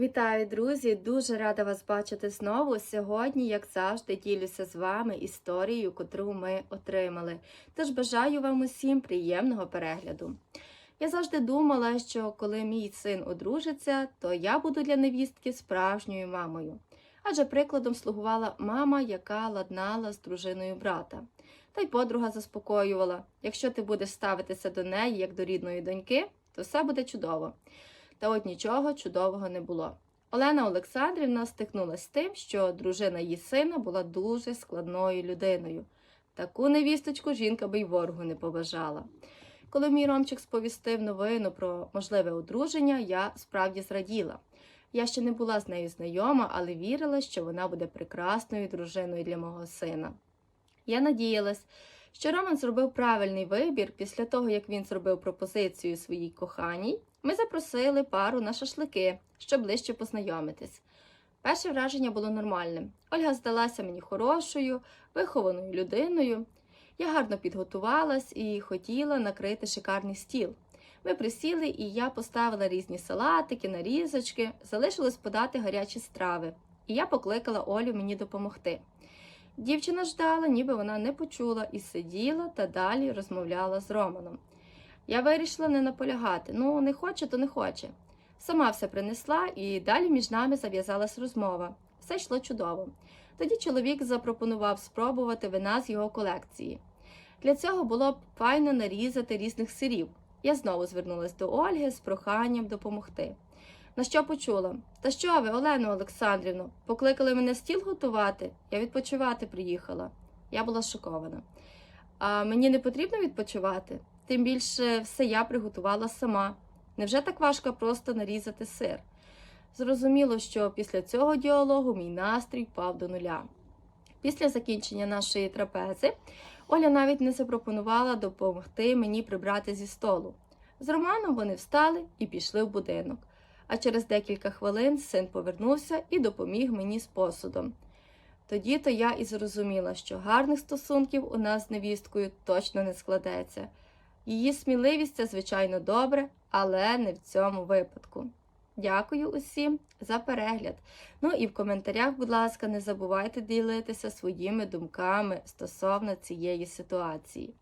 Вітаю, друзі! Дуже рада вас бачити знову. Сьогодні, як завжди, ділюся з вами історією, котру ми отримали. Тож бажаю вам усім приємного перегляду. Я завжди думала, що коли мій син одружиться, то я буду для невістки справжньою мамою. Адже прикладом слугувала мама, яка ладнала з дружиною брата. Та й подруга заспокоювала: якщо ти будеш ставитися до неї як до рідної доньки, то все буде чудово. Та от нічого чудового не було. Олена Олександрівна стикнулася з тим, що дружина її сина була дуже складною людиною. Таку невісточку жінка би й ворогу не побажала. Коли мій Ромчик сповістив новину про можливе одруження, я справді зраділа. Я ще не була з нею знайома, але вірила, що вона буде прекрасною дружиною для мого сина. Я надіялась, що Роман зробив правильний вибір після того, як він зробив пропозицію своїй коханій. Ми запросили пару на шашлики, щоб ближче познайомитись. Перше враження було нормальним. Ольга здалася мені хорошою, вихованою людиною. Я гарно підготувалась і хотіла накрити шикарний стіл. Ми присіли, і я поставила різні салатики, нарізочки, залишилось подати гарячі страви, і я покликала Олю мені допомогти. Дівчина ждала, ніби вона не почула, і сиділа та далі розмовляла з Романом. Я вирішила не наполягати. Ну, не хоче, то не хоче. Сама все принесла, і далі між нами зав'язалась розмова. Все йшло чудово. Тоді чоловік запропонував спробувати вина з його колекції. Для цього було б файно нарізати різних сирів. Я знову звернулася до Ольги з проханням допомогти. На що почула? Та що ви, Олену Олександрівну, покликали мене стіл готувати? Я відпочивати приїхала. Я була шокована. А мені не потрібно відпочивати? Тим більше все я приготувала сама. Невже так важко просто нарізати сир? Зрозуміло, що після цього діалогу мій настрій впав до нуля. Після закінчення нашої трапези Оля навіть не запропонувала допомогти мені прибрати зі столу. З Романом вони встали і пішли в будинок. А через декілька хвилин син повернувся і допоміг мені з посудом. Тоді то я і зрозуміла, що гарних стосунків у нас з невісткою точно не складеться. Її сміливість це, звичайно, добре, але не в цьому випадку. Дякую усім за перегляд. Ну і в коментарях, будь ласка, не забувайте ділитися своїми думками стосовно цієї ситуації.